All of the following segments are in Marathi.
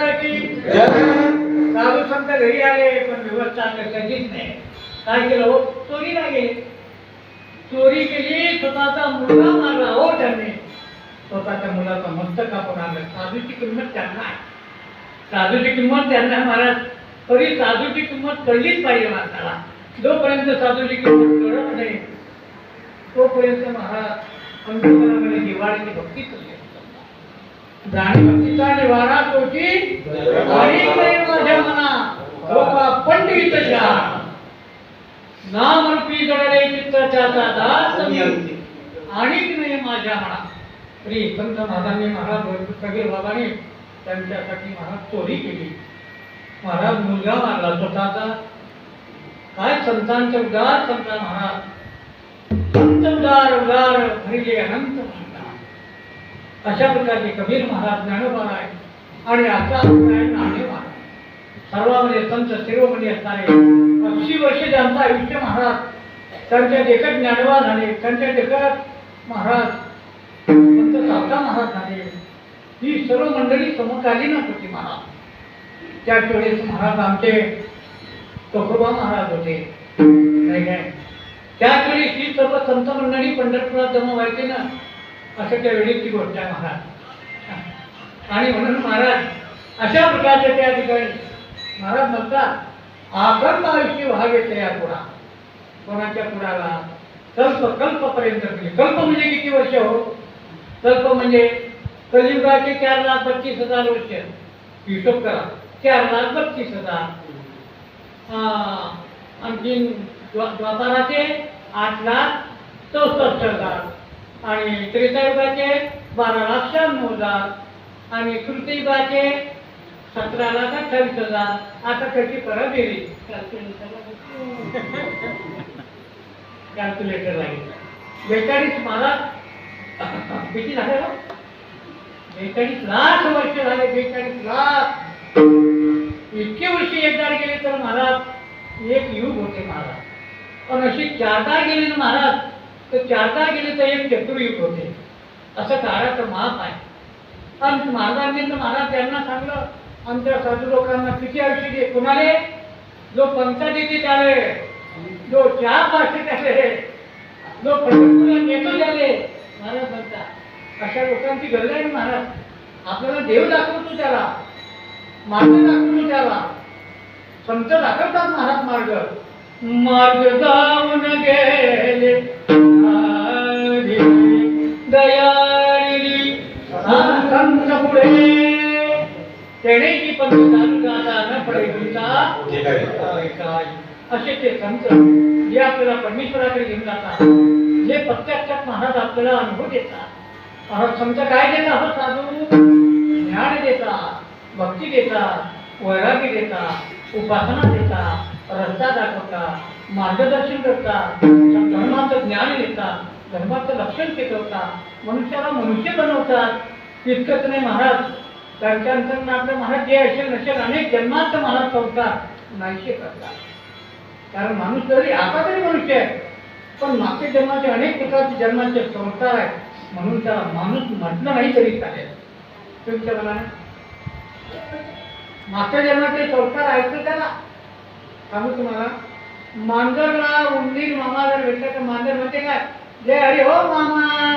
महाराजाची साधू संत घरी आले पण व्यवस्था कशाचीच नाही. काय केलं हो? चोरीला गेले चोरी केली स्वतःचा मुलगा मारला. हो त्यांनी स्वतःच्या मुलाचा मस्तक आपण आणलं. साधूची किंमत त्यांना आहे. साधूची किंमत त्यांना महाराज. तरी साधूची किंमत कळलीच पाहिजे माणसाला. जोपर्यंत साधूची किंमत कळत नाही तोपर्यंत महाराज अंतकरणामध्ये दिवाळीची भक्ती चालली निवारा तोची माझ्या मना लोका पंडित नाम रूपी चित्ताच्या दास. आणि नाही माझ्या मना. श्री संत महाराजांनी महाराज त्यांच्यासाठी महाराज चोरी केली. महाराज मुलगा मारला स्वतःचा. काय संतांचे उदार संत महाराज. संत उदार उदार भरिले अनंत अशा प्रकारचे कबीर महाराज ज्ञानोबा आहे आणि आता नाणे महाराज सर्वांमध्ये संत शिरोमणी असणारे अस्सी वर्ष त्यांचं आयुष्य महाराज त्यांच्या देखत ज्ञानोबा झाले त्यांच्या देखत महाराज संत सावता महाराज झाले. ही सर्व मंडळी समकालीन होती महाराज. त्याच वेळेस महाराज आमचे तुकोबा महाराज होते. नाही काय त्याच वेळेस ही सर्व संत मंडळी पंढरपुरात जमा व्हायचे ना. असं त्या वेळीची गोष्ट आहे महाराज. आणि म्हणून महाराज अशा प्रकारचे त्या ठिकाणी महाराज म्हणतात आखंड आयुष्य व्हावे या पुरा कोणाच्या पुराला कल्प कल्पपर्यंत केले कल्प म्हणजे किती वर्ष हो? कल्प म्हणजे कलियुगाचे चार लाख बत्तीस हजार वर्ष. हिशोब करा. चार लाख बत्तीस हजार. आणखीन द्वा- द्वापाराचे आठ लाख चौसष्ट हजार. आणि त्रेतायुगाचे बारा लाख शहाण्णव हजार आणि तृतीबाचे सतरा लाख अठ्ठावीस हजार आता त्याची परत गेली कॅल्क्युलेटर लागेल बेचाळीस मला. किती झाले हो? बेचाळीस लाख वर्ष झाले बेचाळीस लाख. इतके वर्ष एकदा गेले तर महाराज एक युग होते महाराज. पण अशी चारदा गेले ना महाराज तर चारदा गेले तर एक चतुर्युग होते. असं काळाचं माप आहे. आणि महाराजांनी तर महाराज त्यांना सांगलं आमच्या साधू लोकांना किती आयुष्य दे कोणाले? जो पंचायतीचे त्याले जो चार पाचशे त्याले जो पंचकुला नेतो त्याले महाराज म्हणता अशा लोकांची गरज आहे महाराज. आपल्याला देव दाखवतो त्याला. मार्ग दाखवतो त्याला. संत दाखवतात महाराज मार्ग. मार्ग जाऊन गेले. संत पुढे तेणेची पण जाता न पडे तुमचा काय. असे ते संत जे आपल्याला परमेश्वराकडे घेऊन जातात जे प्रत्यक्षात महाराज आपल्याला अनुभव देतात. महाराज संत काय देतात हो साधू? ज्ञान देतात भक्ती देतात वैरागी देतात उपासना देतात रस्ता दाखवतात मार्गदर्शन करतात. धर्माचं ज्ञान देतात धर्माचं लक्षण शिकवतात मनुष्याला मनुष्य बनवतात. तितकंच नाही महाराज. त्यांच्या आपले महाराज जे असेल नसेल अनेक जन्माचं महाराज संस्कार नाहीशे करतात. कारण माणूस जरी आता तरी मनुष्य आहे पण मागच्या जन्माचे अनेक प्रकारचे जन्माचे संस्कार आहेत. म्हणून त्याला माणूस म्हटलं नाही तरी चालेल. तुमच्या मनाने? मागच्या जन्माचे संस्कार आहेत तर त्याला? सांगू तुम्हाला? मांजरला उंदीर मामा जर भेटलं तर मांजर म्हणते काय? जय हरी हो मामा.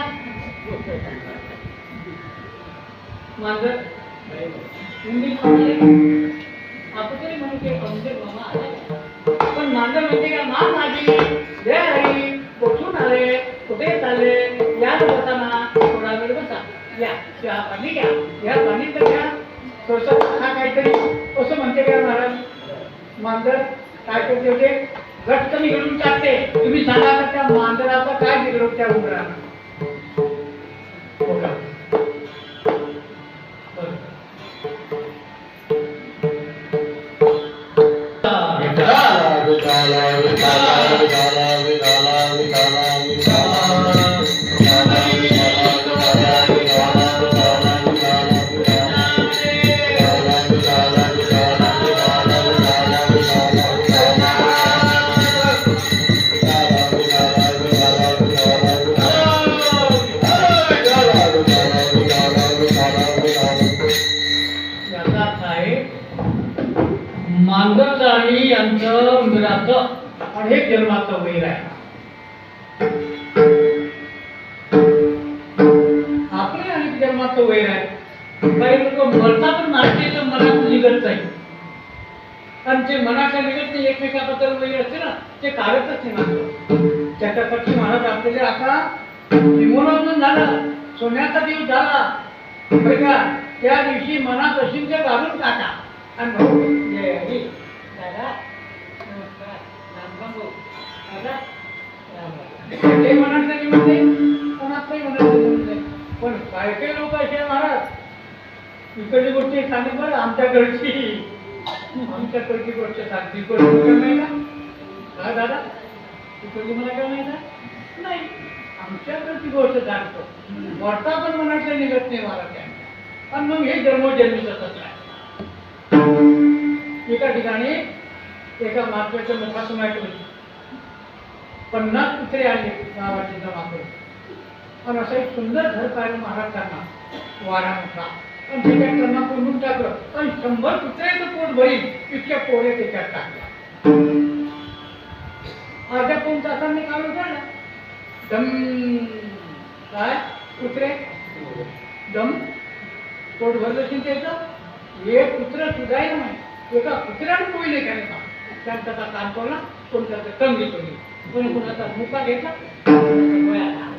मांजर म्हणजे उंदीर मामा आपण तरी म्हणते उंदीर पण मांजर म्हणते का मा माझी जय हरी कुठून आले कुठे चालले या ना बसा ना थोडा वेळ बसा. या चहा पाणी घ्या या पाणी तर घ्या. थोडस हा काहीतरी असं म्हणते का महाराज? मांजर काय करते होते? घट्ट निघडून टाकते तुम्ही सांगा आता त्या मांजराचा काय बिघडव त्या उंदरानं? आणि यांचं मिराचं आणि हे जन्माचं वैर आहे. आपले आणि जन्माचं वैर आहे. काही लोक मरतात पण नाट्याचं मनात निघत नाही. कारण जे मनाच्या निघत नाही एकमेकाबद्दल वैर असते ना ते काढतच नाही मात्र. त्याच्यासाठी महाराज आपल्याला आता विमोलोचन झालं सोन्याचा दिवस झाला. बघा त्या दिवशी मनात असेल ते घालून टाका. आणि ते म्हणत नाही म्हणते मनात नाही म्हणत नाही म्हणते. पण काय काही लोक असे महाराज. इकडची गोष्ट एक सांगितली बरं आमच्याकडची. आमच्याकडची गोष्ट सांगते इकडची काय नाही का? काय दादा इकडची मला काय नाही आहे? नाही. आमच्याकडची गोष्ट सांगतो. वार्ता पण मनातल्या निघत नाही महाराज. यांच्या. आणि मग हे जन्मोजन्मी सतत आहे. एका ठिकाणी एका महात्म्याच्या मुखातून ऐकलं पन्नास कुत्रे आले गावाचे जमा करून आणि असं एक सुंदर घर पाहिलं महाराजांना वारा मोठा आणि त्याच्यात त्यांना कोंडून टाकलं. आणि शंभर कुत्र्याचं पोट भरील इतक्या पोळे त्याच्यात टाकल्या. अर्ध्या दोन तासांनी काढून काढला. दम. काय? कुत्रे? दम. पोट भरलं असेल त्याचं एक कुत्र सुधायला नाही. एका कुत्र्यानं पोहिले त्याने का त्यांचा आता काम कोणत्या कोण त्याचं कोणी कोणाचा मुका घेतला? कोणाचा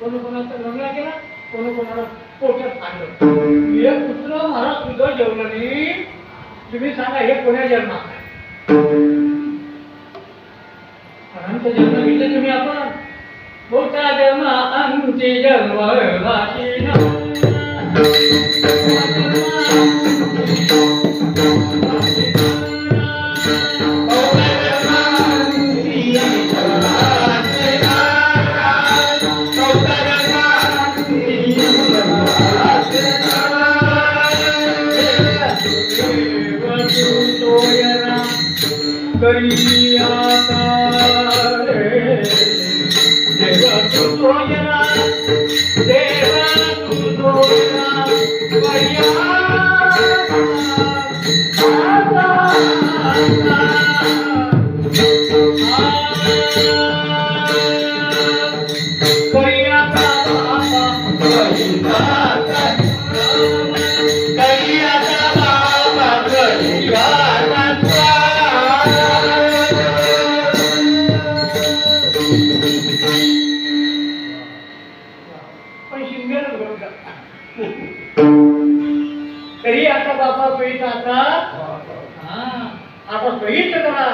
कोणी कोणाचा लंगडा केला? कोणी कोणाला पोटात पाडलं एक कुत्र मला सुद्धा जेवलं नाही तुम्ही सांगा हे कोण्या जन्मात आहे? अनंत जन्म घेतले तुम्ही आपण मोठा जन्म अंती जन्म पण बाबा सोयीत आता? हा, आता सोयीच करा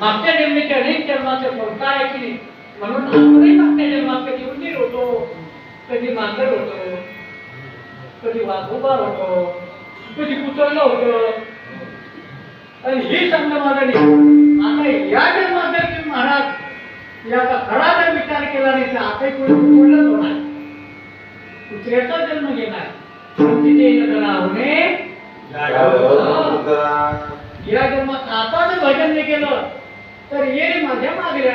मागच्या जन्मीच्या अनेक जन्माचे संस्कार आहे की म्हणून आपणही मागच्या जन्मात कधी उंदीर होतो. कधी मांजर होतो कधी वाघोबा होतो कधी कुतरलं होतं. आणि ही समजा माझा आता या जन्मात जर तुम्ही महाराज याचा खरा जर विचार केला नाही तर आता कोणी कुठलंच होणार. कुत्र्याचा जन्म घेणार. होणे या जन्मात आता जर भजन नाही केलं तर ये माझ्या मागल्या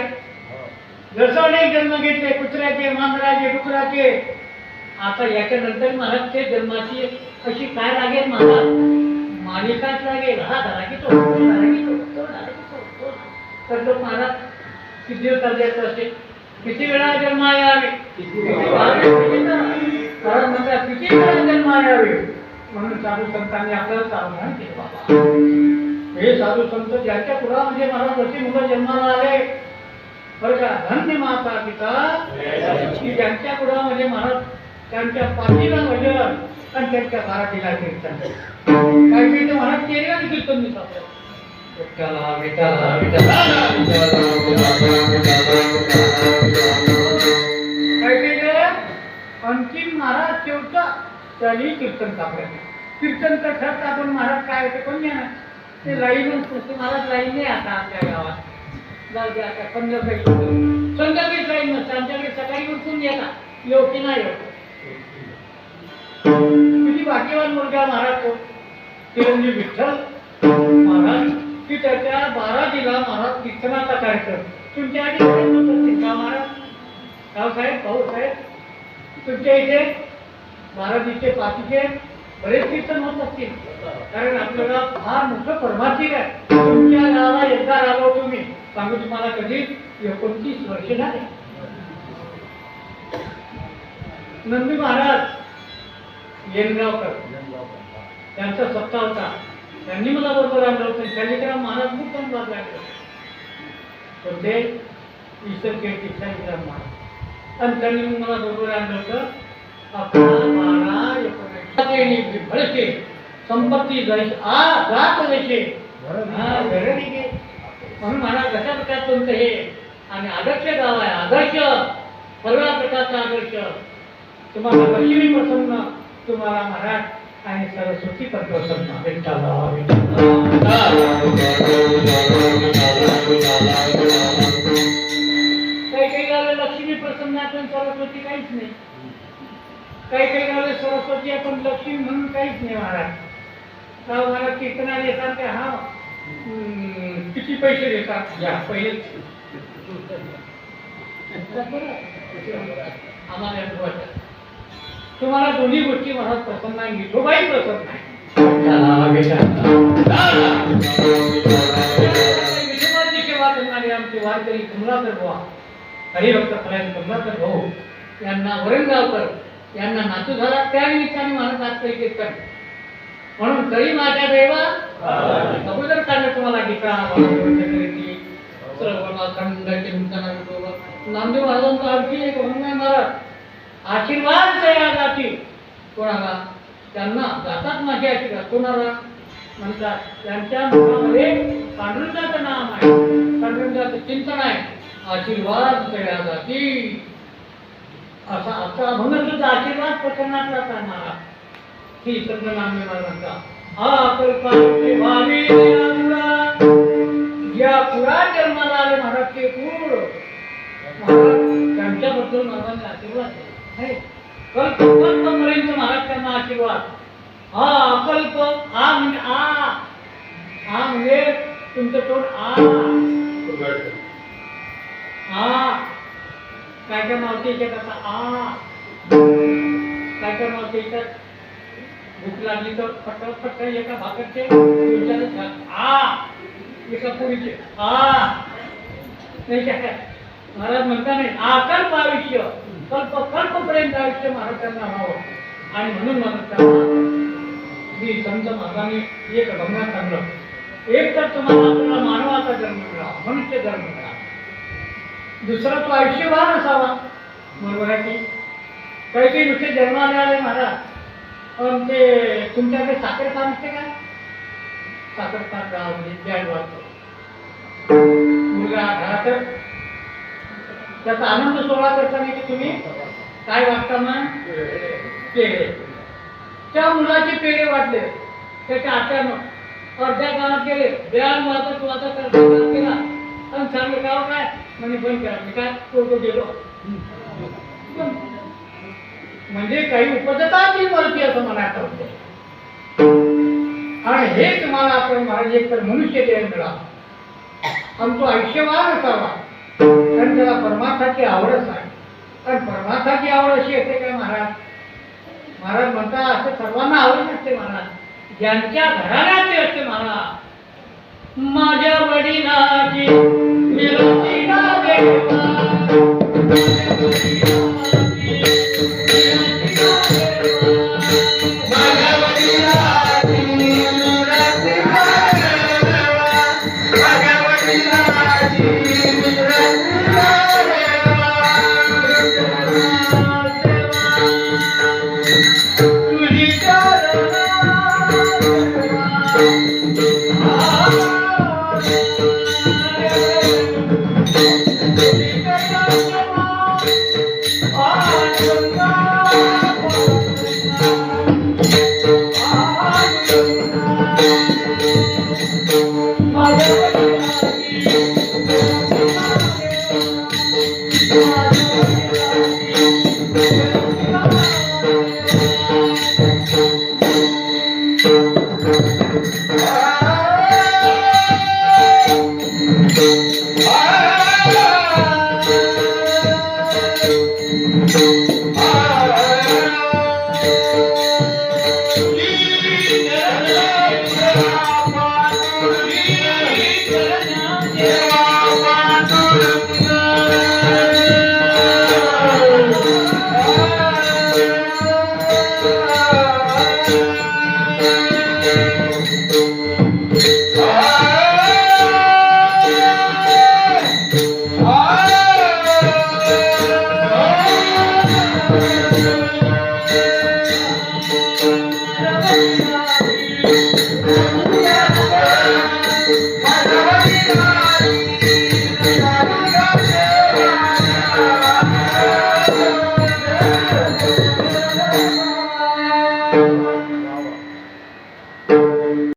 जसं अनेक जन्म घेतले कुत्र्याचे मांजराचे डुकराचे आता याच्या नंतर महाराज ते जन्माची अशी काय लागेल महाराज? मालिकाच लागेल. हा झाला की तो. तर तो महाराज किती दिवस चालले असे किती वेळा जन्म यावे? कारण म्हणतात किती वेळा जन्म यावे म्हणून साधू संतांनी आपल्याला सावधान केले बाबा हे साधू संत ज्यांच्या कुळामध्ये मला अशी मुलं जन्माला आले. बरं का? धन्य माता पिता. की ज्यांच्या कुळामध्ये मला त्यांच्या पाठीला भजन आणि त्यांच्या मराठीला कीर्तन काही काही तर महाराज केले आणि कीर्तन मी आपल्याला. विठ्ठला विठ्ठला विठ्ठला त्यांनी कीर्तन सापडायचं कीर्तन तर आपण महाराज काय होते पण नाही ते लाईन पुस्तक महाराज लाईन नाही आता आपल्या गावात. जाऊ दे आता संध्याकाळी संध्याकाळी लाईन नसते आमच्याकडे सकाळी उठून येतात येऊ की नाही येऊ किती भाग्यवान मुलगा महाराज तो. चिरंजीव विठ्ठल महाराज की त्याच्या बाराजीला महाराज कीर्तनाचा कार्यक्रम. तुमच्या आधी का महाराज? राव साहेब भाऊ साहेब तुमच्या इथे महाराजीचे पाठीचे बरेच कीर्तन होत असतील. कारण आपल्याला फार मोठं परमार्थिक आहे. तुमच्या गावाला एकदा आलो तुम्ही. सांगू तुम्हाला कधी एकोणतीस वर्ष झाले. नंदी महाराज येणगावकर. त्यांचा सत्ता होता. त्यांनी मला बरोबर आणलं होतं. त्यांनी शालिग्राम महाराज मुक्तम बाब लागलं. पण ते ईश्वर कीर्ती महाराज आणि त्यांनी मला बरोबर आणलं होतं. संपत्ती आ जात म्हणून कशा तुमचं हे आणि आदर्श गाव आहे आदर्श सर्व प्रकारचा आदर्श तुम्हाला लक्ष्मी प्रसन्न तुम्हाला महाराज आणि सरस्वती पण प्रसन्न काही काही गावला लक्ष्मी प्रसन्न पण सरस्वती काहीच नाही. काही काही गावला सरस्वती आहे पण लक्ष्मी म्हणून काहीच नाही महाराज. का महाराज कीर्तनाला येतात ते हा. किती पैसे देतात? घ्या पहिले. आम्हाला. तुम्हाला दोन्ही गोष्टी महाराज प्रसन्न आहे विठोबाई प्रसन्न आहे विठोबाची सेवा करणारे आमचे वारकरी कमलाकर बुवा हरिभक्त फरायन कमलाकर भाऊ यांना वरणगावकर यांना नातू झाला त्या निमित्ताने महाराज आज कीर्तन म्हणून तरी माझ्या देवा अगोदर सांगत तुम्हाला गीता भागवत, चिंतन विठोबा. नामदेव महाराजांचा आणखी एक अभंग आहे महाराज आशीर्वाद या जातील कोणाला? त्यांना जातात माझे आशीर्वाद. कोणाला? म्हणतात त्यांच्या मुखामध्ये पांडुरंगाचं नाम आहे. पांडुरंगाचं चिंतन आहे. आशीर्वाद तया जातील असा आता अभंग सुद्धा आशीर्वाद प्रकरणातला सांगणारा ही संत भावी दयाळुरा. या पुरात जन्माला आले महाराज ते पूर त्यांच्याबद्दल महाराजांनी आशीर्वाद. है. कल्प कल्पपर्यंत महाराज त्यांना आशीर्वाद. हा अकल्प आ म्हणजे आ. आ म्हणजे तुमचं तोंड आ. आ. काय काय मावते याच्यात आता आ. काय काय मावते याच्यात भूक लागली तर पटकन पटकन एका भाकरचे विचारत आ. एका पुरीचे. आ. नाही काय महाराज म्हणता नाही आकल्प आयुष्य. कल्प कल्पपर्यंत आयुष्य महाराजांना हवं. आणि म्हणून म्हणत मी संत महाराजांनी एक भंगात सांगलं. एक तर तुम्हाला आपल्याला मानवाचा जन्म मिळावा मनुष्य जन्म मिळावा दुसरा तो आयुष्यवान असावा. बरोबर आहे की? काही काही नुसते जन्माने आले महाराज. पण ते तुमच्याकडे साखर पान असते का? साखर पान गाव म्हणजे बँड मुलगा घरात त्याचा आनंद सोहळा करताना की तुम्ही? काय वाटता मग? पेढे. त्या मुलाचे पेढे वाटले. त्याच्या आत्यानं अर्ध्या गावात गेले. बॅड वाजत वाजत केला. आणि सांगले गाव काय? म्हणजे बंद करा. मी काय फोटो गेलो म्हणजे काही उपजता वरती असं मला आता वाटतं. आणि हे तुम्हाला आपण महाराज एक तर मनुष्य देह मिळावा आणि तो आयुष्यवान असावा. कारण त्याला परमार्थाची आवडच आहे कारण परमार्थाची आवड अशी असते काय महाराज? महाराज म्हणता असं सर्वांना आवड नसते महाराज ज्यांच्या घराण्याचे असते महाराज माझ्या वडिलाची विरोधी ना देवा माझ्या वडिलाची